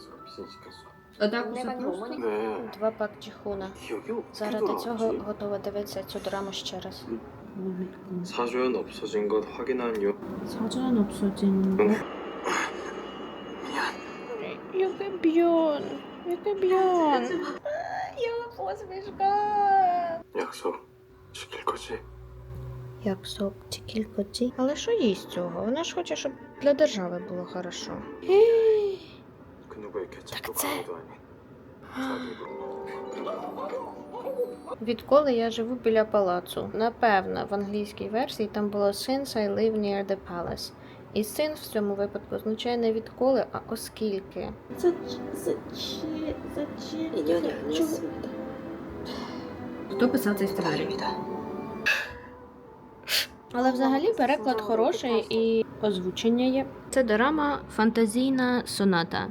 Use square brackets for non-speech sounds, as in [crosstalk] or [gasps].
가서 피신시켰어. Отак 내가 усе просто? 어머니 네. два пак чихуна. 기억이 어떻게 Заради цього 돌아왔지? готова дивитися цю драму ще раз. 사조연 없어진 것 확인한 이후 사전 없어진 거. Який б'єн! Який б'єн! Я посмішка! 약속 지킬 거지? Як соп, ці кількоці. Але що їй з цього? Вона ж хоче, щоб для держави було хорошо. Новий Так це... [gasps] Відколи я живу біля палацу. Напевно, в англійській версії там було Since I live near the palace. І син в цьому випадку означає не відколи, а оскільки. За Хто писав цей сценарій? Але взагалі переклад хороший і озвучення є. Це драма фантазійна соната.